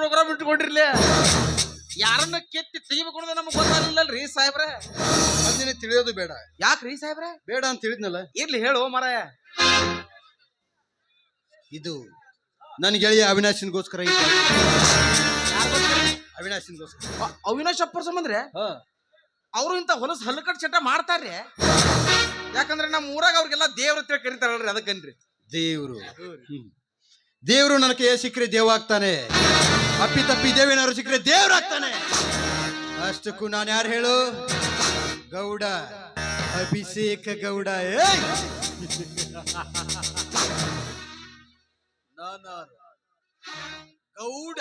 Program ಇಟ್ಕೊಂಡಿರ್ಲಿ. ಯಾರನ್ನ ಕೆತ್ತಿ ತೆಗಿಬೇಕು ನಮ್ಗೆ ನಮಗ್ ರೀ ಸಾಹೇಬ್ರೆ? ಅದನ್ನೇ ತಿಳಿಯೋದು ಬೇಡ. ಯಾಕ್ರಿ ಸಾಹೇಬ್ರೆ? ಬೇಡ ಅಂತ ತಿಳಿದ್ನಲ್ಲ. ಇರ್ಲಿ ಹೇಳು ಮರ ಇದು ನನ್ನ ಗೆಳೆಯ ಅವಿನಾಶನ್ಗೋಸ್ಕರ ಈ ಪಾಠ. ಅವಿನಾಶನ್ಗೋಸ್ಕರ. ಅ- ಅವಿನಾಶ್ ಅಪ್ಪರ್ ಸಂಬಂಧ್ರೆ? ಹಾ. ಅವರು ಇಂತ ಹೊಲಸ್ ಹಲ್ಲಕಟ್ ಚಟ ಮಾಡ್ತಾರ್ರಿ? ಯಾಕಂದ್ರೆ ನಮ್ಮ ಊರಾಗ ಅವ್ರಿಗೆಲ್ಲ ದೇವ್ರ ಹತ್ರ ಕರಿತಾರಲ್ರಿ ಅದಕ್ಕನ್ರಿ. ದೇವ್ರು. ಹ್ಮ್. ದೇವ್ರು ನನಗೆ ಸಿಕ್ಕರೆ ದೇವಾಗ್ತಾನೆ ಅಪ್ಪಿ ತಪ್ಪಿ ದೇವೇನಾದ್ರು ಸಿಕ್ಕರೆ ದೇವ್ರಾಗ್ತಾನೆ. ಅಷ್ಟಕ್ಕೂ ನಾನು ಯಾರು ಹೇಳು? ಗೌಡ. ಅಭಿಷೇಕ ಗೌಡ. ಗೌಡ.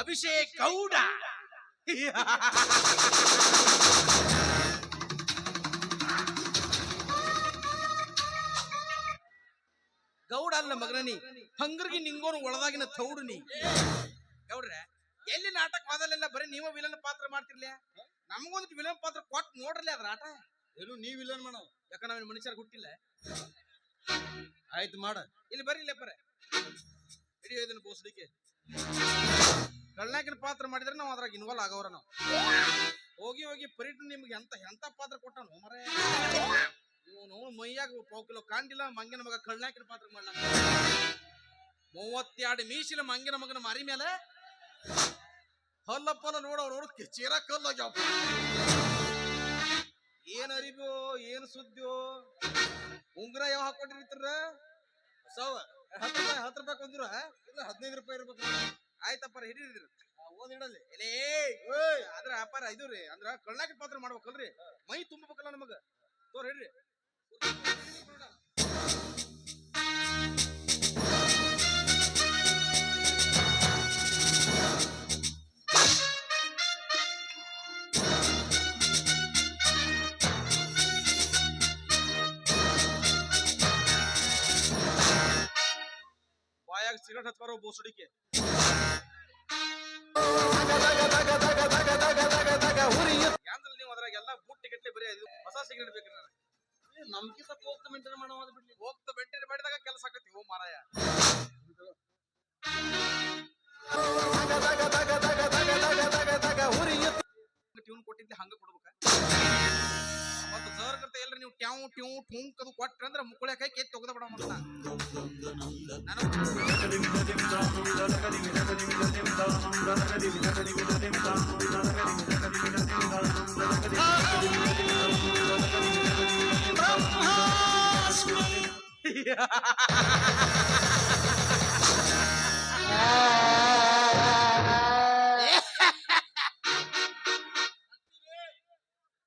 ಅಭಿಷೇಕ್ ಗೌಡ. ಅಲ್ಲ ಮಗನ ನೀ ಹಂಗರ್ಗಿ ನಿಂಗೋನು ಒಳದಾಗಿನ ತೌಡು ನೀ. ಗೌಡ್ರೆ ಎಲ್ಲಿ ನಾಟಕ ಹೋದಲ್ಲೆಲ್ಲ ಬರೀ ನೀವ ವಿಲನ್ ಪಾತ್ರ ಮಾಡ್ತಿರ್ಲಿ? ನಮಗೊಂದು ವಿಲನ್ ಪಾತ್ರ ಕೊಟ್ಟು ನೋಡ್ರಲ್ಲ ಅದ್ರ ಆಟ? ಏನು ನೀ ವಿಲನ್ ಮಾಡೋ. ಯಾಕ ನಾವೇನು ಮನುಷ್ಯರ್ ಹುಟ್ಟಿಲ್ಲ? ಆಯ್ತು ಮಾಡ. ಇಲ್ಲಿ ಬರ್ರಿ ಇಲ್ಲೇ ಬರ ಹಿಡಿಯೋ ಇದನ್ನ ಬೋಸಡಿಕೆ ಕಳ್ಳನಾಕಿನ ಪಾತ್ರ ಮಾಡಿದ್ರೆ ನಾವು ಅದ್ರಾಗ ಇನ್ವಾಲ್ವ್ ಆಗೋರ ನಾವು. ಹೋಗಿ ಹೋಗಿ ಪರಿಟ್ ನಿಮ್ಗೆ ಎಂತ ಎಂತ ಪಾತ್ರ ಕೊಟ್ಟ ಮರೆ? ಇವನು ಮೈಯಾಗ ಪಾವು ಕಿಲೋ ಕಾಂಡಿಲ್ಲ ಮಂಗಿನ ಮಗ ಕಳ್ಳಾಕಿನ ಪಾತ್ರ ಮಾಡ್ಲ. ಮೂವತ್ತೆರಡು ಮೀಸಿನ ಮಂಗಿನ ಮಗನ ಮರಿ ಮೇಲೆ ಹಲ್ಲ ಪಲ್ಲ ನೋಡೋ ನೋಡ್ ಚೀರ ಕಲ್ಲಾಗ್ಯಾವ. ಏನ್ ಅರಿಬೋ ಏನ್ ಸುದ್ದಿಯೋ? ಉಂಗುರ ಯಾವ ಹಾಕೊಂಡಿರ್ತೀರ ಹೊಸವ. ಹತ್ತು ರೂಪಾಯಿ ಹತ್ತು ರೂಪಾಯಿ ಕೊಂದ್ರ ಇಲ್ಲ ಹದಿನೈದು ರೂಪಾಯಿ ಇರ್ಬೇಕು. ಆಯ್ತಪ್ಪ ಹಿಡಿದ್ರಿ ಓದ್ ಇಡಲಿ ಎಲೇ ಅದ್ರ ಅಪ್ಪಾರ ಇದು ರೀ ಅಂದ್ರ ಕಳ್ಳಾಕಿ ಪಾತ್ರ ಮಾಡ್ಬೇಕಲ್ರಿ. ಮೈ ತುಂಬಬೇಕಲ್ಲ ನಮಗ. ತೋರ್ ಹಿಡ್ರಿ. ಬಾಯಾಗ ಸಿಗರೇಟ್ ನೀವು ಅದ್ರಾಗ ಎಲ್ಲ ಬುಟ್ಟಿ ಗಟ್ಲೆ ಹೊಸ ಸಿಗರೇಟ್ ಬೇಕ್ರಿ ನನಗೆ ಸ್ವಲ್ಪ ಹೋಗ್ತ ಮೇಂಟೈನ್ ಮಾಡೋದು ಬಿಡ್ಲಿ ಹೋಗ್ತ ಮೇಂಟೈನ್ ಮಾಡಿದಾಗ ಕೆಲಸ ಆಕತ್ತಿ ಓ ಮಾರಾಯ. ಟ್ಯೂನ್ ಕೊಟ್ಟಿದ್ದೆ, ಹಂಗ ಮತ್ತೆ ಸರ್ ಕರ್ತ ಎಲ್ರಿ ನೀವು ಟ್ಯಾವ್, ಟ್ಯೂ, ಟುಂಕ್ ಅದು ಕೊಟ್ರ ಅಂದ್ರೆ ಮುಕ್ಕುಳೆ ಕೈ ಕೆತ್ತಿ ತೆಗೆದ ಬಿಡ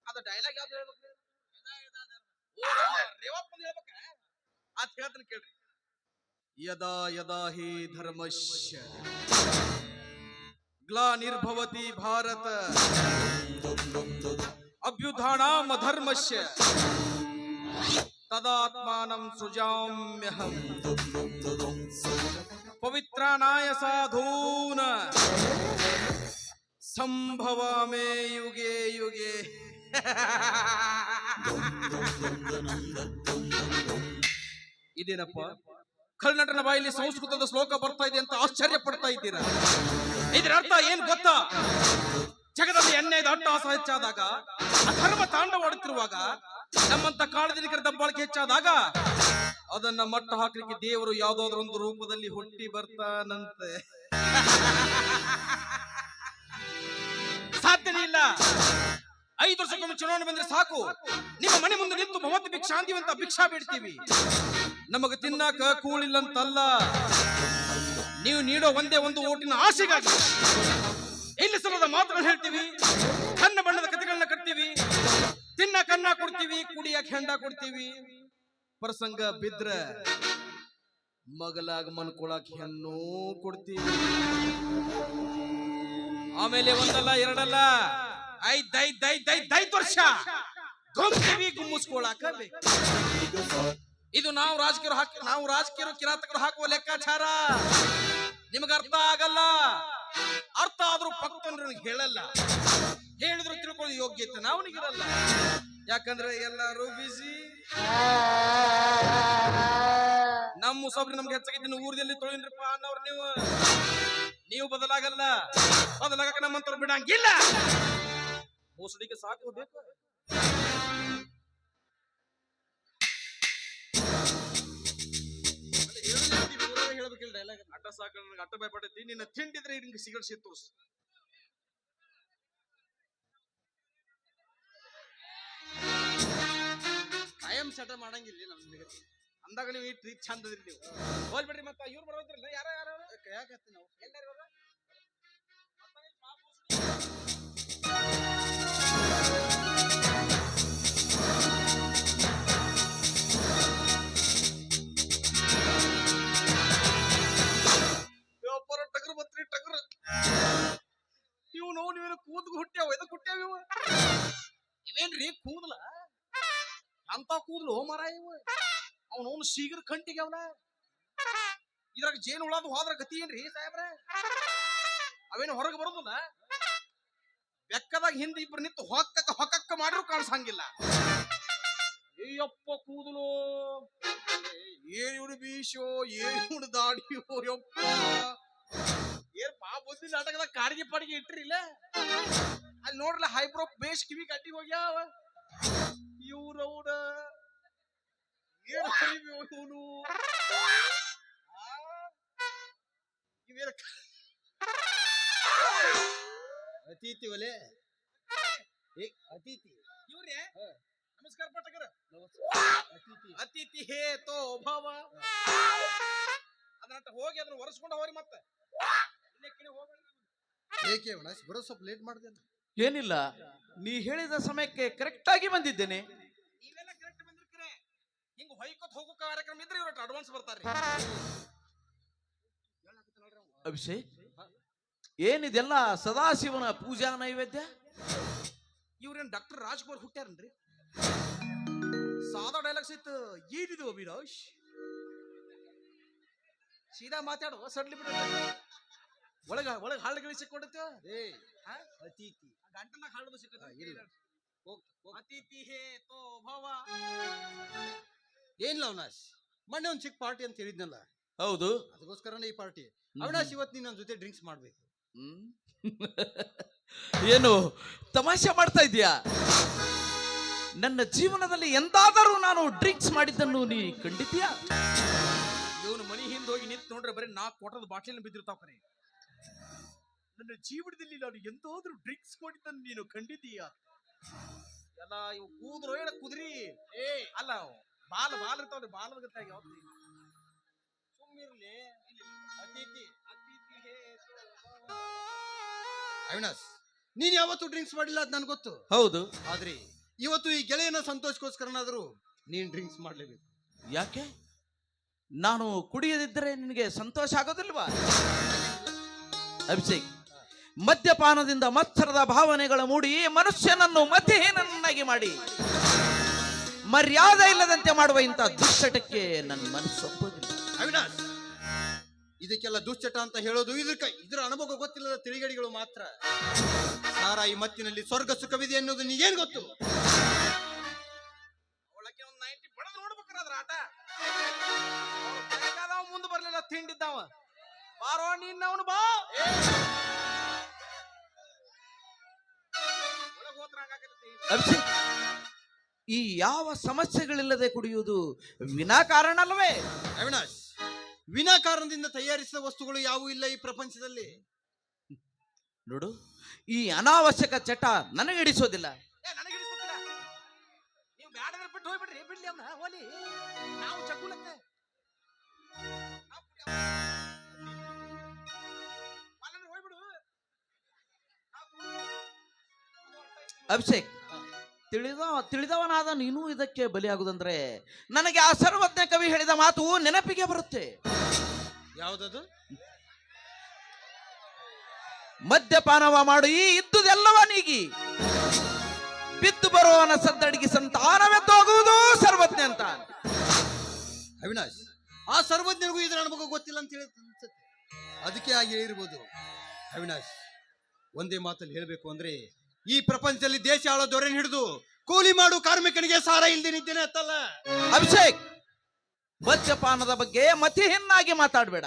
ಅದು ಡೈಲಾಗ್ ಯಾವ್ದು ಹೇಳ್ಬೇಕು? ರೇವಪ್ಪನ ಹೇಳ್ಬೇಕ ಅದ್ ಹೇಳ್ತೀನಿ ಕೇಳ್ರಿ ಯದಾ ಯದಾ ಹಿ ಧರ್ಮಶ್ಯ ಗ್ಲಾನಿರ್ಭವತಿ ಭಾರತ. ಅಭ್ಯುಧಾನಾಮ ಧರ್ಮಶ್ಯ ತದಾತ್ಮಾನಂ ಸೃಜಾಮ್ಯಹಂ ಪವಿತ್ರನಾಯ ಸಾಧೂನ ಸಂಭವಾಮೇ ಯುಗೆ ಯುಗೆ ಇದೇನಪ್ಪ? ಕರ್ನಾಟನ ಬಾಯಲ್ಲಿ ಸಂಸ್ಕೃತದ ಶ್ಲೋಕ ಬರ್ತಾ ಇದೆ ಅಂತ ಆಶ್ಚರ್ಯ ಪಡ್ತಾ ಇದ್ದೀರಾ? ಇದರ ಅರ್ಥ ಏನ್ ಗೊತ್ತಾ? ಜಗದಲ್ಲಿ ಎಣ್ಣೆದ ಅಟ್ಟಹಾಸ ಹೆಚ್ಚಾದಾಗ ಅಧರ್ಮ ತಾಂಡವಾಡುತ್ತಿರುವಾಗ ನಮ್ಮಂತ ಕಾಳದಿನಿಕರ ದಬ್ಬಾಳಿಕೆ ಹೆಚ್ಚಾದಾಗ ಅದನ್ನ ಮಟ್ಟ ಹಾಕಲಿಕ್ಕೆ ದೇವರು ಯಾವ್ದಾದ್ರು ಒಂದು ರೂಪದಲ್ಲಿ ಹುಟ್ಟಿ ಬರ್ತಾನಂತೆ. ಸಾಧ್ಯನೇ ಇಲ್ಲ. ಐದು ವರ್ಷಕ್ಕೊಮ್ಮೆ ಚುನಾವಣೆ ಬಂದ್ರೆ ಸಾಕು. ನಿಮ್ಮ ಮನೆ ಮುಂದೆ ನಿಂತು ಭವತಿ ಭಿಕ್ಷಾಂತಿ ಅಂತ ಭಿಕ್ಷಾ ಬಿಡ್ತೀವಿ. ನಮಗ ತಿನ್ನಾಕ ಕೂಳಿಲ್ಲಂತಲ್ಲ ನೀವು ನೀಡೋ ಒಂದೇ ಒಂದು ಓಟಿನ ಆಸೆಗಾಗಿ ಇಲ್ಲಿ ಸಲದ ಮಾತುಗಳು ಹೇಳ್ತೀವಿ. ಕನ್ನ ಬಣ್ಣದ ಕಥೆಗಳನ್ನ ಕಟ್ತೀವಿ. ತಿನ್ನ ಕನ್ನ ಕೊಡ್ತೀವಿ, ಕುಡಿಯಕ್ ಹೆಂಡ ಕೊಡ್ತೀವಿ. ಪ್ರಸಂಗ ಬಿದ್ರ ಮಗಲಾಗ ಮನ್ಕೊಳಕ್ ಹೆಣ್ಣು ಕೊಡ್ತೀವಿ. ಆಮೇಲೆ ಒಂದಲ್ಲ, ಎರಡಲ್ಲ. ಐದ್ ಐದ್ ಐದ್ ವರ್ಷ. ಗುಮ್ತೀವಿ ಗುಮ್ಮಿಸ್ಕೊಳಕ ಇದು ನಾವು ರಾಜಕೀಯ ಹಾಕಿ, ನಾವು ರಾಜಕೀಯ ಕಿರಾತಕರು ಹಾಕುವ ಲೆಕ್ಕಾಚಾರ. ನಿಮಗೆ ಅರ್ಥ ಆಗಲ್ಲ. ಅರ್ಥ ಆದ್ರೂ ಪಕ್ಕ ಹೇಳಲ್ಲ. ಹೇಳಿದ್ರು ತಿಳ್ಕೊಳ್ಳೋ ಯೋಗ್ಯತೆ ನಾವನಿಗಿರಲ್ಲ. ಯಾಕಂದ್ರೆ ಎಲ್ಲರೂ ಬಿಸಿ ನಮ್ಮ ಸೊಬ್ರಿ ನಮ್ಗೆ ಹೆಚ್ಚಾಗಿದ್ದೀನಿ, ಊರದಲ್ಲಿ ತೊಳಿನ್ರಿಪ್ಪ ಅನ್ನೋರು ನೀವು. ನೀವು ಬದಲಾಗಲ್ಲ. ಬದಲಾಗಕ್ಕೆ ನಮ್ಮಂತರ ಬಿಡಂಗಿಲ್ಲ. ಮೋಸಡಿಗೆ ಸಾಕು ಬೇಕು. ಅಟ್ಟ ಸಾಕ ನನಗೆ ಅಟ್ಟ ನಿನ್ನ ತಿಂಡಿದ್ರೆ ಹಿಂಗೆ ತೋರ್ಸು. ಕಾಯಂ ಸೆಟಲ್ ಮಾಡಂಗಿಲ್ಲ ನಮ್ಗೆ ಅಂದಾಗ ನೀವು ಈ ಟ್ರೀಟ್ ಚಂದ ಇದ್ರಿ ನೀವು. ಹೋಲ್ಬಿಡ್ರಿ ಮತ್ತ ಇವ್ರು ಬರೋದ್ರಲ್ಲ ಯಾರ ಯಾರ ಯಾಕತ್ತೆ ನಾವು. ಎಲ್ಲಾರು ಟಗರು ಬತ್ರಿ ಟಗರು. ಇವು ನೋವು ನೀವೇನು ಕೂದ್ಲು ಹುಟ್ಟ್ಯಾವ? ಇದಕ್ಕೆ ಹುಟ್ಟ್ಯಾವ ಇವ? ಇವೇನ್ರಿ ಕೂದಲ? ಅಂತ ಕೂದಲು ಮರ ಇವು ಅವನವನು ಶೀಘ್ರ ಕಂಟಿಗೆ ಅವನ. ಇದ್ರಾಗ ಜೇನು ಹುಳದು ಹೋದ್ರ ಗತಿ ಏನ್ರಿ ಸಾಹೇಬ್ರೆ? ಅವೇನು ಹೊರಗೆ ಬರೋದಿಲ್ಲ? ಬೆಕ್ಕದಾಗ ಹಿಂದೆ ಇಬ್ರು ನಿಂತು ಹೊಕ್ಕಕ್ಕ ಹೊಕ್ಕಕ್ಕ ಮಾಡಿದ್ರು ಕಾಣಿಸಂಗಿಲ್ಲ. ಏಯಪ್ಪ ಕೂದಲು. ಏನ್ ಬೀಶೋ, ಏನ್ ದಾಡಿಯೋ, ಯಪ್ಪ. ಏನ್ ಪಾ ಬುದ್ಧಿ ನಾಟಕದಾಗ ಕಾಡಿಗೆ ಪಾಡಿಗೆ ಇಟ್ರಿಲ್ಲ ಅಲ್ಲಿ ನೋಡ್ಲ ಹೈಬ್ರೋ ಬೇಸ್ ಕಿವಿ ಕಟ್ಟಿ ಹೋಗ್ಯಾವ. ಇವ್ರವ್ರ ಏನ್ ಹರಿವಿ ಇವನು? ಇವೇನ ಅತಿಥಿ ಒಲೆ. ಏ ಅತಿಥಿ. ಇವ್ರೇ? ನಮಸ್ಕಾರ ಪಟಕರ ಅತಿಥಿ ಅತಿಥಿ ಹೇ ತೋ ಭವ. ಅದನ್ನ ಹೋಗಿ ಅದನ್ನ ಒರೆಸ್ಕೊಂಡು ಹೋರಿ ಮತ್ತೆ. ಏಕೆ ಅವಿನಾಶ್ ಬರೋ ಸ್ವಲ್ಪ ಲೇಟ್ ಮಾಡಿದೆ ಏನಿಲ್ಲ ನೀ ಹೇಳಿದ ಸಮಯಕ್ಕೆ ಕರೆಕ್ಟ್ ಆಗಿ ಬಂದಿದ್ದೇನೆ ನೀವೆಲ್ಲ ಕರೆಕ್ಟ್ ಬಂದಿರ್ತೀರಿ ಹಿಂಗ ಹೊಯ್ಕೊತ್ ಹೋಗೋ ಕಾರ್ಯಕ್ರಮ ಇದ್ರೆ ಇವ್ರ ಅಡ್ವಾನ್ಸ್ ಬರ್ತಾರೆ ಅಭಿಷೇಕ್ ಏನಿದೆಲ್ಲ ಸದಾಶಿವನ ಪೂಜಾ ನೈವೇದ್ಯ? ಇವ್ರೇನ್ ಡಾಕ್ಟರ್ ರಾಜ್ಕುಮಾರ್ ಹುಟ್ಟ್ಯಾರನ್ರಿ? ಸಾದಾ ಡೈಲಾಗ್ಸ್ ಇತ್ತು ಏನಿದು ಅಭಿರಾಶ್? ಸೀದಾ ಮಾತಾಡು ಸಡ್ಲಿ ಬಿಡ. ಒಳಗ ಒಳಗ ಹಾಳುಗಳು ಸಿಕ್ಕೊಡುತ್ತೆ? ಏ ಅತಿಥಿ. ಗಂಟನಾಗ ಹಾಳುದು ಸಿಕ್ಕತ್ತೆ. ಅತಿಥಿ ಹೇ ತೋ ಭವ. ಏನಿಲ್ಲ ಅವಿನಾಶ್ ಮೊನ್ನೆ ಒಂದು ಚಿಕ್ಕ ಪಾರ್ಟಿ ಅಂತ ಹೇಳಿದ್ನಲ್ಲ? ಹೌದು. ಅದಕ್ಕೋಸ್ಕರನೇ ಈ ಪಾರ್ಟಿ. ಅವಿನಾಶ್ ಇವತ್ತು ನೀನು ನನ್ನ ಜೊತೆ ಡ್ರಿಂಕ್ಸ್ ಮಾಡ್ಬೇಕು. ಏನು ತಮಾಷೆ ಮಾಡ್ತಾ ಇದೀಯಾ ನನ್ನ ಜೀವನದಲ್ಲಿ ಎಂದಾದರೂ ನಾನು ಡ್ರಿಂಕ್ಸ್ ಮಾಡಿದ್ದನ್ನು ನೀ ಕಂಡಿದ್ಯಾ ಇವನು ಮನಿ ಹಿಂದೆ ಹೋಗಿ ನಿಂತು ನೋಡ್ರೆ ಬರೀ ನಾಲ್ಕು ಕೊಟ್ಟದ ಬಾಟ್ಲಿನ ಬಿದ್ದಿರ್ತಾವ ಕರೆ ನನ್ನ ಜೀವನದಲ್ಲಿ ನಾನು ಎಂದಾದ್ರೂ ಡ್ರಿಂಕ್ಸ್ ಮಾಡಿದ್ದನ್ನು ನೀನು ಕಂಡಿದ್ದೀಯಾ ಎಲ್ಲ ಇವು ಕೂದ್ರು ಏನ ಕುದ್ರಿ. ಏ ಅಲ್ಲ. ಬಾಲ ಬಾಲ ಇರ್ತಾವ್ರಿ ಬಾಲ ಗತ್ತಾಗ ಯಾವ್ದು ಸುಮ್ಮಿರ್ಲಿ ಅತಿಥಿ. ಅತಿಥಿ. ಅವಿನಾಶ್ ನೀನ್ ಯಾವತ್ತೂ ಡ್ರಿಂಕ್ಸ್ ಮಾಡಿಲ್ಲ ಅದ್ ನನ್ಗೆ ಗೊತ್ತು. ಹೌದು. ಆದ್ರೆ ಇವತ್ತು ಈ ಗೆಳೆಯನ ಸಂತೋಷಕ್ಕೋಸ್ಕರನಾದ್ರೂ ನೀನ್ ಡ್ರಿಂಕ್ಸ್ ಮಾಡ್ಲೇಬೇಕು. ಯಾಕೆ? ನಾನು ಕುಡಿಯದಿದ್ದರೆ ನಿನಗೆ ಸಂತೋಷ ಆಗೋದಿಲ್ವಾ? ಅಭಿಷೇಕ್ ಮದ್ಯಪಾನದಿಂದ ಮತ್ಸರದ ಭಾವನೆಗಳ ಮೂಡಿ ಮನುಷ್ಯನನ್ನು ಮಧ್ಯಹೀನನ್ನಾಗಿ ಮಾಡಿ. ಮರ್ಯಾದೆ ಇಲ್ಲದಂತೆ ಮಾಡುವ ಇಂಥ ದುಶ್ಚಟಕ್ಕೆ ನನ್ನ ಮನಸ್ಸು ಒಪ್ಪೋದಿಲ್ಲ ಅವಿನಾಶ್ ಇದಕ್ಕೆಲ್ಲ ದುಶ್ಚಟ ಅಂತ ಹೇಳೋದು ಇದಕ್ಕೆ. ಇದರ ಅನುಭವ ಗೊತ್ತಿಲ್ಲದ ತಿಳಿಗಡಿಗಳು ಮಾತ್ರ. ಸಾರಾ ಈ ಮತ್ತಿನಲ್ಲಿ ಸ್ವರ್ಗ ಸುಖವಿದೆ ಅನ್ನೋದು ನೀಗೇನ್ ಗೊತ್ತು? ಅವಳಕ್ಕೆ ಒಂದು ನೈಂಟಿ ಬಡದ್ ನೋಡ್ಬೇಕ್ರ ಆಟ. ಮುಂದೆ ಬರ್ಲಿಲ್ಲ ತಿಂಡಿದ್ದಾವ. ಬಾರೋ ನೀನ್ ಅವನು ಬಾ. ಒಳಗ್ ಈ ಯಾವ ಸಮಸ್ಯೆಗಳಿಲ್ಲದೆ ಕುಡಿಯುವುದು ವಿನಾಕಾರಣ ಅಲ್ವೇ? ಅವಿನಾಶ್ ವಿನಾಕಾರಣದಿಂದ ತಯಾರಿಸಿದ ವಸ್ತುಗಳು ಯಾವುವು ಇಲ್ಲ ಈ ಪ್ರಪಂಚದಲ್ಲಿ. ನೋಡು ಈ ಅನಾವಶ್ಯಕ ಚಟ ನನಗೆ ಹಿಡಿಸೋದಿಲ್ಲ. ಅಭಿಷೇಕ್ ತಿಳಿದ ತಿಳಿದವನಾದ ನೀನು ಇದಕ್ಕೆ ಬಲಿಯಾಗುದಂದ್ರೆ ನನಗೆ ಆ ಸರ್ವಜ್ಞ ಕವಿ ಹೇಳಿದ ಮಾತು ನೆನಪಿಗೆ ಬರುತ್ತೆ. ಯಾವುದದು? ಮದ್ಯಪಾನವ ಮಾಡು ಈ ಇದ್ದುದೆಲ್ಲವ ನೀಗಿ. ಬಿದ್ದು ಬರುವವನ ಸದ್ದಡಿಗೆ ಸಂತಾನವೆದ್ದೋಗುವುದು ಸರ್ವಜ್ಞ ಅಂತ. ಅವಿನಾಶ್ ಆ ಸರ್ವಜ್ಞನಿಗೂ ಇದರ ಅನುಭವ ಗೊತ್ತಿಲ್ಲ ಅಂತ ಹೇಳಿ ಅದಕ್ಕೆ ಆಗಿ ಇರ್ಬೋದು. ಅವಿನಾಶ್ ಒಂದೇ ಮಾತಲ್ಲಿ ಹೇಳಬೇಕು ಅಂದ್ರೆ ಈ ಪ್ರಪಂಚದಲ್ಲಿ ದೇಶ ಆಳೋ ದೊರೆ ಹಿಡಿದು ಕೂಲಿ ಮಾಡು ಕಾರ್ಮಿಕನಿಗೆ ಸಾರ ಇಲ್ದೇ ನಿದ್ದೇನೆ ಅತ್ತಲ್ಲ? ಅಭಿಷೇಕ್ ಮದ್ಯಪಾನದ ಬಗ್ಗೆ ಮತಿಹೀನಾಗಿ ಮಾತಾಡಬೇಡ.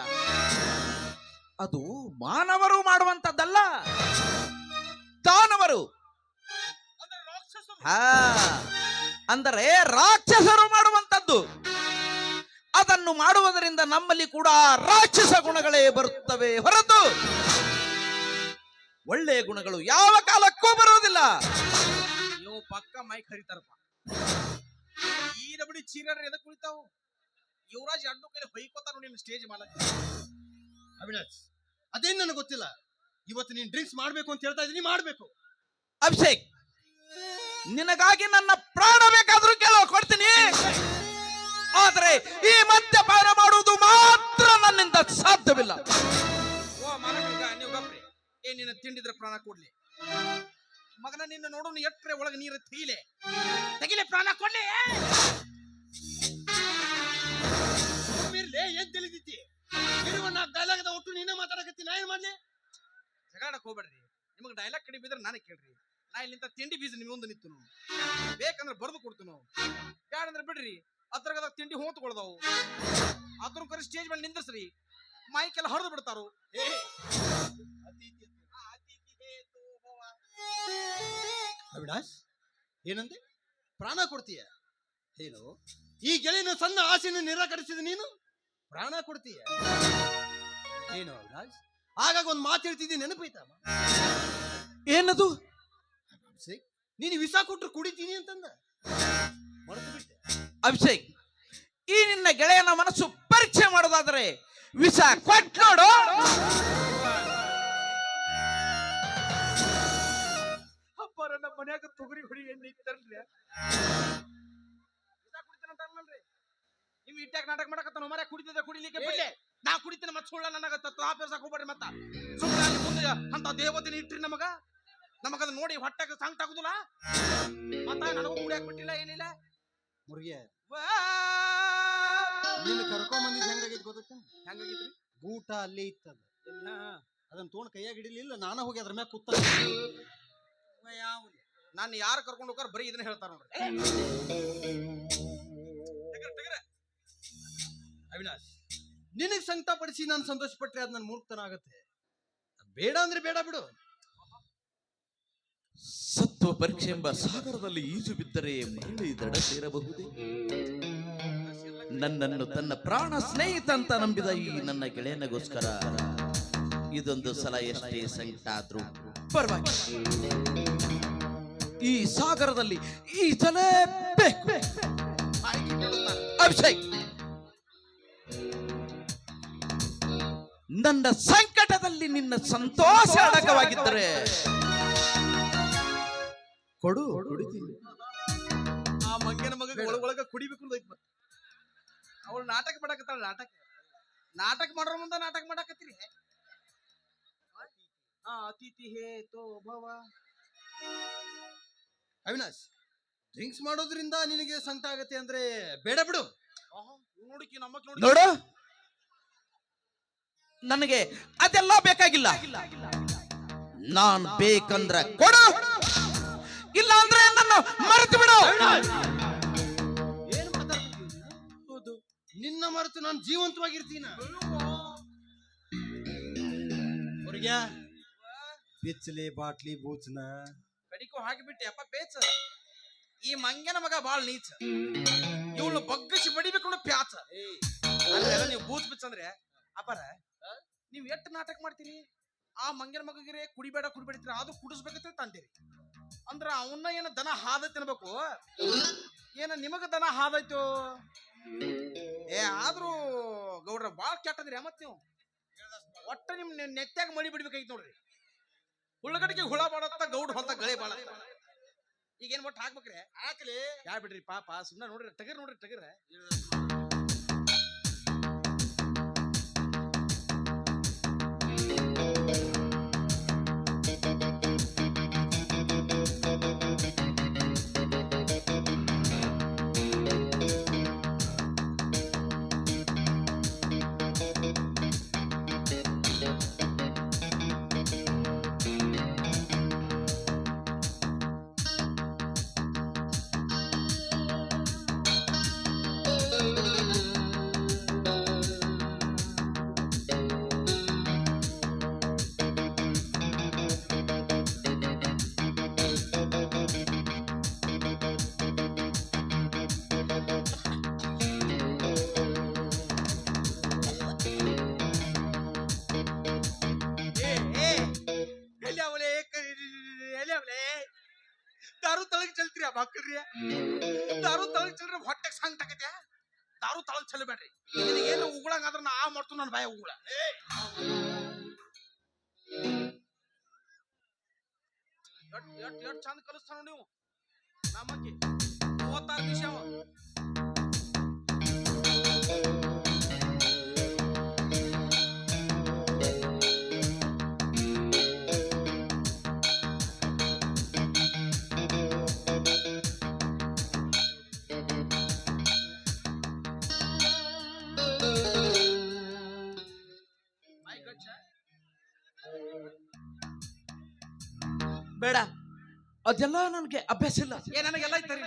ಅದು ಮಾನವರು ಮಾಡುವಂತದ್ದಲ್ಲ ದಾನವರು. ಅಂದ್ರೆ ರಾಕ್ಷಸರು. ಹಾ ಅಂದರೆ ರಾಕ್ಷಸರು ಮಾಡುವಂತದ್ದು ಅದನ್ನು ಮಾಡುವುದರಿಂದ ನಮ್ಮಲ್ಲಿ ಕೂಡ ರಾಕ್ಷಸ ಗುಣಗಳೇ ಬರುತ್ತವೆ ಹೊರತು ಒಳ್ಳೆಯ ಗುಣಗಳು ಯಾವ ಕಾಲಕ್ಕೂ ಬರೋದಿಲ್ಲ ನೀವು ಪಕ್ಕ ಮೈಕ್ ಹರಿತಾರಪ್ಪ. ಈ ರಬಡಿ ಚೀರರ್ ಎದಕ್ ಕುಳಿತಾವು? ಯುವರಾಜ್ ಅಡ್ಡು ಕೈಲಿ ಹೊಯ್ಕೋತಾರ ನಿನ್ನ ಸ್ಟೇಜ್ ಮಾಲಕ್? ಅವಿನಾಶ್ ಅದೇನು ನನಗೆ ಗೊತ್ತಿಲ್ಲ? ಇವತ್ತು ನೀನು ಡ್ರಿಂಕ್ಸ್ ಮಾಡಬೇಕು ಅಂತ ಹೇಳ್ತಾ ಇದ್ದೀನಿ ಮಾಡಬೇಕು. ಅಭಿಷೇಕ್ ನಿನಗಾಗಿ ನನ್ನ ಪ್ರಾಣ ಬೇಕಾದರೂ ಕೇಳೋ ಕೊಡ್ತೀನಿ ಆದರೆ ಈ ಮದ್ಯಪಾನ ಮಾಡುವುದು ಮಾತ್ರ ನನ್ನಿಂದ ಸಾಧ್ಯವಿಲ್ಲ. ಏ, ನಿನ್ನ ತಿಂಡಿದ್ರ ಪ್ರಾಣ ಕೊಡ್ಲಿ. ಮಗನ ನಿನ್ನ ನೋಡೋನು ಎಟ್ರೆ ಒಳಗೆ ನೀರು ತೀಲೆ ತೆಗಿಲೆ ಪ್ರಾಣ ಕೊಡ್ಲಿ. ಏನ್ ತಿಳಿದಿತ್ತಿ ಇರುವ ನಾಲ್ಕು ಡೈಲಾಗದ ಒಟ್ಟು ನೀನೇ ಮಾತಾಡಕತ್ತಿ, ನಾ ಏನ್ ಮಾಡ್ಲಿ? ಜಗಾಡಕ್ ಹೋಗ್ಬೇಡ್ರಿ. ನಿಮಗೆ ಡೈಲಾಗ್ ಕಡಿಮೆ ಬಿದ್ರೆ ನಾನು ಕೇಳ್ರಿ. ನಾ ಇಲ್ಲಿಂತ ತಿಂಡಿ ಬೀಜ ನಿಮ್ಮ ಮುಂದೆ ನಿಂತು ಬೇಕಂದ್ರೆ ಬರೆದು ಕೊಡ್ತೀನು. ಬ್ಯಾಡಂದ್ರೆ ಬಿಡ್ರಿ. ಅದ್ರಾಗದ ತಿಂಡಿ ಹೋತ್ಕೊಳ್ದವು ಅದ್ರ ಕರೆ ಸ್ಟೇಜ್ ಮೇಲೆ ನಿಂದ್ರಸ್ರಿ. ಮೈಕೆಲ್ಲ ಹರಿದು ಬಿಡ್ತಾರು. ಅತಿಥಿ. ಅವಿನಾಶ್ ಏನಂದೆ? ಪ್ರಾಣ ಕೊಡ್ತೀಯ? ಏನು ಈ ಗೆಳೆಯನ ಸಣ್ಣ ಆಸೆಯನ್ನು ನಿರಾಕರಿಸಿದ ನೀನು? ಪ್ರಾಣ ಕೊಡ್ತೀಯ? ಏನು ಅವಿನಾಶ್? ಆಗಾಗ ಒಂದು ಮಾತು ಹೇಳ್ತಿದ್ದಿ ನೆನಪೈತಮ್ಮ ಏನದು? ಅಭಿಷೇಕ್ ನೀನು ವಿಸ ಕೊಟ್ರು ಕುಡಿತೀನಿ ಅಂತಂದ. ಮರೆತು ಬಿಟ್ಟೆ ಅಭಿಷೇಕ್ ಈ ನಿನ್ನ ಗೆಳೆಯನ ಮನಸ್ಸು ಪರೀಕ್ಷೆ ಮಾಡೋದಾದ್ರೆ ವಿಷ ಕೊಟ್ ನೋಡು. ನಮ್ಮ ಮನ್ಯಾಗ ತೊಗರಿ ಹುಡಿ ಎಣ್ಣೆ ಇತ್ತರ್ಲಿ ನೀವು ಇಟ್ಟಾಗ ನಾಟಕ ಮಾಡಕತ್ತಾನ? ಮರ ಕುಡಿತದ ಕುಡಿಲಿಕ್ಕೆ ಬಿಡ್ಲಿ. ನಾ ಕುಡಿತೀನಿ ಮತ್ತೆ ಸುಳ್ಳ ನನಗ ತಾಪೇರ್ಸಕ್ ಹೋಗ್ಬೇಡ್ರಿ ಮತ್ತ. ಸುಮ್ಮನೆ ಮುಂದೆ ಅಂತ ದೇವತೆನ ಇಟ್ರಿ ನಮಗ? ನಮಗದ ನೋಡಿ ಹೊಟ್ಟೆಗೆ ಸಂಕಟ ಆಗುದಿಲ್ಲ? ಮತ್ತ ನನಗೂ ಕುಡಿಯಾಕ ಬಿಟ್ಟಿಲ್ಲ ಏನಿಲ್ಲ? ಮುರುಗಿಯ ವಾ. ನಿನ್ನ ಕರ್ಕೊಂಡ್ ಬಂದಿದ್ ಹೆಂಗಾಗೈತಿ ಗೊತ್ತ ಹೆಂಗಾಗಿತ್ರಿ? ಊಟ ಅಲ್ಲೇ ಇತ್ತದ. ಅದನ್ನ ತೋಣ ಕೈಯಾಗ ಹಿಡಿಲಿಲ್ಲ ನಾನ ಹೋಗಿ ಅದ್ರ ಮ್ಯಾಗ ಕೂತ ನಾನು ಯಾರು ಕರ್ಕೊಂಡು ಹೋಗಾರ ಬರೀ ಇದನ್ನ ಹೇಳ್ತಾರ ನೋಡ್ರಿ. ಅವಿನಾಶ್, ನಿನಗ್ ಸಂಕಟ ಪಡಿಸಿ ನಾನು ಸಂತೋಷ ಪಟ್ರೆ ಅದ್ ನನ್ ಮೂರ್ಖತನ ಆಗತ್ತೆ ಬೇಡ ಅಂದ್ರೆ ಬೇಡ ಬಿಡು. ಸತ್ವ ಪರೀಕ್ಷೆ ಎಂಬ ಸಾಗರದಲ್ಲಿ ಈಜು ಬಿದ್ದರೆ ಮರಳಿ ದಡ ಸೇರಬಹುದೇ ನನ್ನನ್ನು ತನ್ನ ಪ್ರಾಣ ಸ್ನೇಹಿತ ಅಂತ ನಂಬಿದ ಈ ನನ್ನ ಗೆಳೆಯನಿಗೋಸ್ಕರ ಇದೊಂದು ಸಲ ಎಷ್ಟೇ ಸಂಕಟ ಆದ್ರೂ ಪರವಾಗಿಲ್ಲ. ಈ ಸಾಗರದಲ್ಲಿ ಈಜಲೇಬೇಕು ಅಭಿಷೇಕ್. ನನ್ನ ಸಂಕಟದಲ್ಲಿ ನಿನ್ನ ಸಂತೋಷ ಅಡಕವಾಗಿದ್ದರೆ ಕೊಡು ಕುಡಿತೀನಿ. ಆ ಮಂಗನ ಮಗ ಒಳಗೊಳಗ ಒಳಗ ಕುಡಿಬೇಕು ಅವಳು ನಾಟಕ ಮಾಡಕತ್ತಾಳ ನಾಟಕ. ನಾಟಕ ಮಾಡ್ರ ಮುಂದ ನಾಟಕ ಮಾಡಕತ್ತೀರಿ? ಅತಿಥಿ ಹೇತೋ ಭವ. ಅವಿನಾಶ್ ಡ್ರಿಂಕ್ಸ್ ಮಾಡೋದ್ರಿಂದ ನಿನಗೆ ಸಂಕಟ ಆಗತ್ತೆ ಅಂದ್ರೆ ಬೇಡ ಬಿಡು. ನೋಡಿಕಿ ನಮ್ಮ ನೋಡಿ ನೋಡು. ನನಗೆ ಅದೆಲ್ಲ ಬೇಕಾಗಿಲ್ಲ. ನಾನ್ ಬೇಕಂದ್ರೆ ಕೊಡು. ಇಲ್ಲ ಅಂದ್ರೆ ನನ್ನ ಮರೆತು ಬಿಡು. ಏನ್ ನಿನ್ನ ಮರೆತು ನಾನು ಜೀವಂತವಾಗಿರ್ತೀನ. ಹುಡುಗ್ಯಾ ಬಿಚ್ಚಲಿ ಬಾಟ್ಲಿ ಬೂಚ್ನ ಕಡಿಕೋ ಹಾಕಿಬಿಟ್ಟೆ ಅಪ್ಪ ಪೇಚ. ಈ ಮಂಗನ ಮಗ ಬಾಳ್ ನೀಚ. ಇವಳು ಬಗ್ಗಿಸಿ ಬಡಿಬೇಕು ಅನ್ನೋ ಪ್ಯಾಚ ಅಲ್ಲೆಲ್ಲ ನೀವು ಬೂಚ್ ಬಿಚ್ಚಂದ್ರೆ ಅಪ್ಪರ ನೀವ್ ಎಷ್ಟು ನಾಟಕ ಮಾಡ್ತೀರಿ ಆ ಮಂಗನ ಮಗಗಿರೆ ಕುಡಿಬೇಡ ಕುಡಿಬೇಡ್ತೀರಿ ಅದು ಕುಡಿಸ್ಬೇಕಂತ ತಂದಿರಿ ಅಂದ್ರ ಅವನ್ನ ಏನ ದನ ಹಾದ ತಿನ್ಬೇಕು? ಏನ ನಿಮಗ ದನ ಹಾದಾಯ್ತು ಏ ಆದ್ರೂ ಗೌಡ್ರ ಬಾಳ ಕೆಟ್ಟದ್ರಿ ಮತ್ ನೀವು. ಒಟ್ಟ ನಿಮ್ ನೆತ್ತಾಗ ಮಡಿ ಮಳಿ ಬಿಡ್ಬೇಕಾಗಿತ್ತು ನೋಡ್ರಿ. ಉಳ್ಳಗಡಿಗೆ ಹುಳ ಬಾಡತ್ತ ಗೌಡ್ ಹೊತ್ತ ಗಳೆ ಬಾಳ. ಈಗ ಏನ್ ಒಟ್ಟು ಹಾಕ್ಬೇಕ್ರೆ? ಹಾಕ್ಲಿ. ಯಾ ಬಿಡ್ರಿ ಪಾಪ ಸುಮ್ಮನೆ ನೋಡ್ರಿ ಟಗರ್ ನೋಡ್ರಿ ಟಗರ್. ಆ ಮಕ್ಕಳ್ರಿ ದಾರು ತಳಗ್ ಚೆಲ್ರಿ ಹೊಟ್ಟೆಗೆ ಸಂಗ್ ತಗತ್ಯ? ದಾರು ತಳಗ್ ಚೆಲ್ಲಬೇಡ್ರಿ ಏನು ಉಗುಳಂಗಾದ್ರ ನಾ ಆ ಮಾಡ್ತು ನನ್ನ ಬಾಯ ಉಗುಳ. ಎಟ್ ಚಂದ ಕಲಿಸ್ತಾನ ನೀವು? ನಮ್ಮಕ್ಕಿ. ಮೂವತ್ತಾರು ದಿವಸ ಅದೆಲ್ಲ ನನಗೆ ಅಭ್ಯಾಸ ಇಲ್ಲ. ಏ ನನಗೆಲ್ಲ ಐತರಿ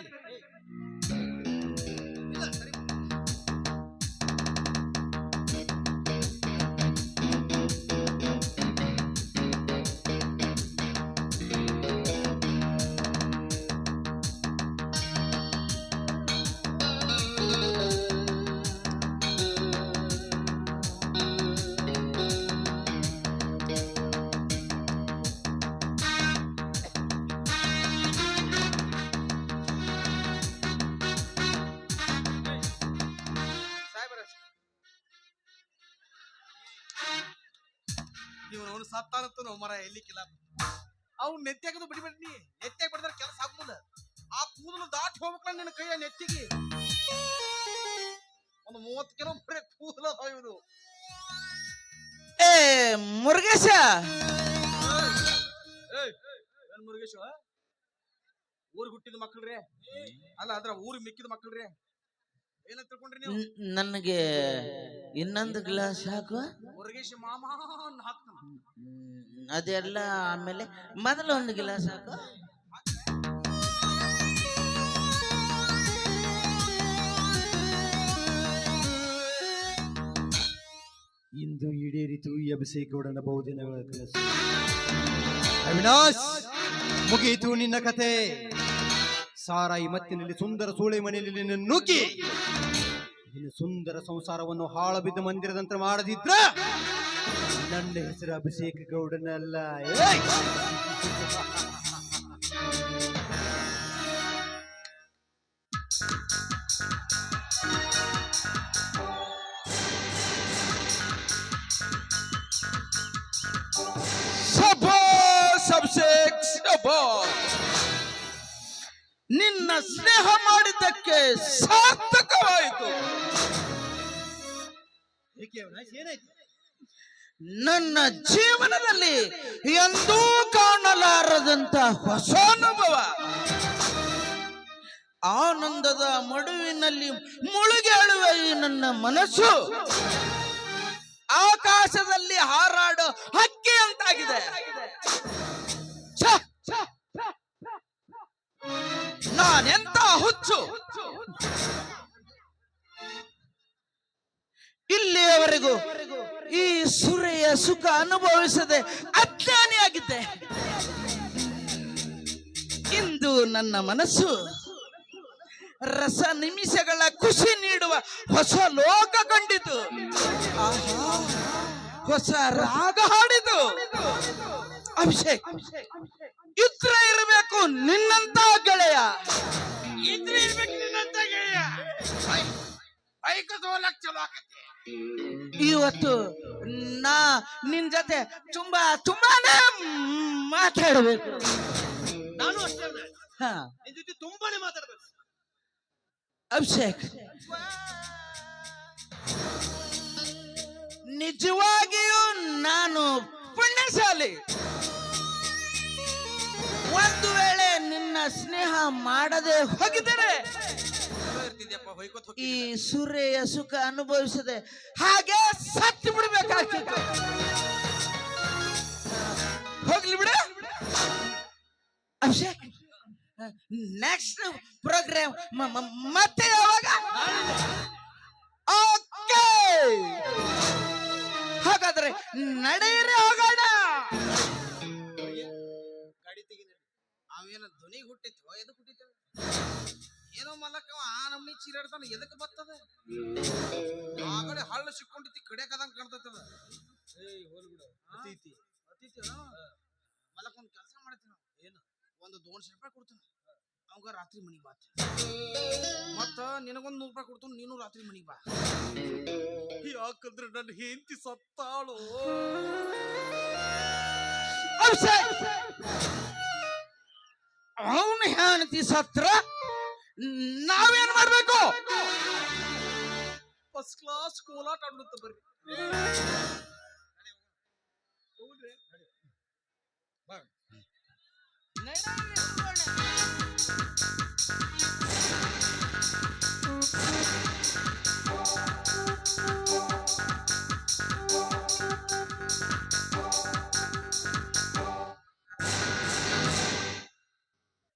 ಇವನು ಅವನು ಸತ್ತಾನಂತ ನಾವು ಮರ ಎಲ್ಲಿಕ್ಕಿಲ್ಲ ಅವ್ನು ನೆತ್ತಿಯಾಗದು ಬಿಡಿಬೇಡಿ ನೀ ಬಿಡಿದ್ರೆ ಕೆಲಸ ಆಗುದಿಲ್ಲ ಆ ಕೂದಲು ದಾಟಿ ಹೋಗ್ಬೇಕಲ್ಲ ನಿನ್ನ ಕೈಯ ನೆತ್ತಿಗೆ. ಒಂದು ಮೂವತ್ತು ಕಿಲೋ ಕೂದಲ ಕೂದಲು ಅದಾವ ಇವನು ಏ ಮುರುಗೇಶ! ಏನ್ ಮುರುಗೇಶ? ಊರಿಗೆ ಹುಟ್ಟಿದ ಮಕ್ಕಳ್ರಿ ಅಲ್ಲ ಅದ್ರ ಊರಿಗೆ ಮಿಕ್ಕಿದ ಮಕ್ಕಳ್ರಿ ಏನ ತಿಳ್ಕೊಂಡ್ರಿ ನೀವು ನ್- ನನಗೆ ಇನ್ನೊಂದು ಗ್ಲಾಸ್ ಹಾಕು ಅದೆಲ್ಲ ಆಮೇಲೆ ಮೊದಲು ಒಂದು ಗ್ಲಾಸ್ ಹಾಕು ಇಂದು ಈಡೇರಿತು ಈ ಅಭಿಷೇಕಗೌಡನ ಬಹುದಿನಗಳ ಕೆಲಸ. ಅವಿನಾಶ್! ಮುಗಿಯಿತು ನಿನ್ನ ಕತೆ. ಸಾರಾಯಿ ಮತ್ತಿನಲ್ಲಿ ಸುಂದರ ಸೂಳೆ ಮನೆಯಲ್ಲಿ ನುಗ್ಗಿ, ನಿನ್ನ ಸುಂದರ ಸಂಸಾರವನ್ನು ಹಾಳು ಬಿದ್ದ ಮಂದಿರದಂತೆ ಮಾಡದಿದ್ರ ನನ್ನ ಹೆಸರು ಅಭಿಷೇಕ ಗೌಡನಲ್ಲ. ಸ್ನೇಹ ಮಾಡಿದ್ದಕ್ಕೆ ಸಾರ್ಥಕವಾಯಿತು. ನನ್ನ ಜೀವನದಲ್ಲಿ ಎಂದೂ ಕಾಣಲಾರದಂತ ಹೊಸ ಅನುಭವ. ಆನಂದದ ಮಡುವಿನಲ್ಲಿ ಮುಳುಗೇಳುವ ಈ ನನ್ನ ಮನಸ್ಸು. ಅನುಭವಿಸದೆ ಅಜ್ಞಾನಿಯಾಗಿದ್ದೆ. ಇಂದು ನನ್ನ ಮನಸ್ಸು ರಸ ನಿಮಿಷಗಳ ಖುಷಿ ನೀಡುವ ಹೊಸ ಲೋಕ ಕಂಡಿತು. ಹೊಸ ರಾಗ ಹಾಡಿತು. ಅಭಿಷೇಕ್, ಇದ್ರ ಇರಬೇಕು ನಿನ್ನಂತ ಗೆಳೆಯ. ಬೈಕ್ ಚಲೋ ಇವತ್ತು ನಾ ನಿನ್ ಜೊತೆ ತುಂಬಾ ತುಂಬಾನೇ ಮಾತಾಡಬೇಕು. ನಾನು ಅಷ್ಟೇ ಅಣ್ಣ. ಹಾ. ನಿನ್ ಜೊತೆ ತುಂಬಾನೇ ಮಾತಾಡ್ಬೇಕು. ಅಭಿಷೇಕ್. ನಿಜವಾಗಿಯೂ ನಾನು ಪುಣ್ಯಶಾಲಿ. ಒಂದು ವೇಳೆ ನಿನ್ನ ಸ್ನೇಹ ಮಾಡದೆ ಹೋಗಿದರೆ ಈ ಸೂರ್ಯ ಸುಖ ಅನುಭವಿಸದೆ ಹಾಗೆ ಸತ್ತು ಬಿಡ್ಬೇಕಾಗ್ತಿತ್ತು. ಹೋಗ್ಲಿ ಬಿಡ. ಅಭಿಷೇಕ್ ನೆಕ್ಸ್ಟ್ ಪ್ರೋಗ್ರಾಮ್ ಮತ್ತೆ ಯಾವಾಗ? ಓಕೆ. ಹಾಗಾದ್ರೆ ನಡೆಯಿರಿ ಹೋಗೋಣ. ಗಾಡಿ ತೆಗಿನ ಅವೇನ ಧ್ವನಿ ಹುಟ್ಟಿತ್ತು ಎದು ಹುಟ್ಟಿತ್ತು? ಏನೋ ಮಲ್ಲಕ್ಕ ಆ ನಮ್ನಿ ಚೀರಾಡ್ತಾನ ಎದಕ್ ಬರ್ತದ ಆ ಕಡೆ ಹಳ್ಳ ಸಿಕ್ಕೊಂಡಿತಿ ಕಡೆಕದಂಗ ಕಾಣ್ತದ ಏಯ್ ಹೋಲ್ ಬಿಡು. ಅತಿಥಿ. ಅತಿಥಿ ಮಲ್ಲಕ್ಕ ಒಂದ್ ಕೆಲಸ ಮಾಡ್ತೀನಿ ನಾವು ಏನು? ಒಂದು ದೋನ್ಶೆ ರೂಪಾಯಿ ಕೊಡ್ತೀನಿ. ಅವಾಗ ರಾತ್ರಿ ಮನಿಗೆ ಬಾ ಮತ್ತ ನಿನಗೊಂದು ನೂರು ರೂಪಾಯಿ ಕೊಡ್ತು ನೀನು ರಾತ್ರಿ ಮನಿಗೆ ಬಾ. ಯಾಕಂದ್ರೆ ನನ್ನ ಹೆಂಡತಿ ಸತ್ತಾಳು. ಅವನ ಹೆಂಡತಿ ಸತ್ರ ನಾವೇನ್ ಮಾಡ್ಬೇಕು? ಫಸ್ಟ್ ಕ್ಲಾಸ್ ಕೋಲಾಟ ಆಡ್ಬಿಡುತ್ತೆ ಬರ್ರಿ. ಹೌದ್ರಿ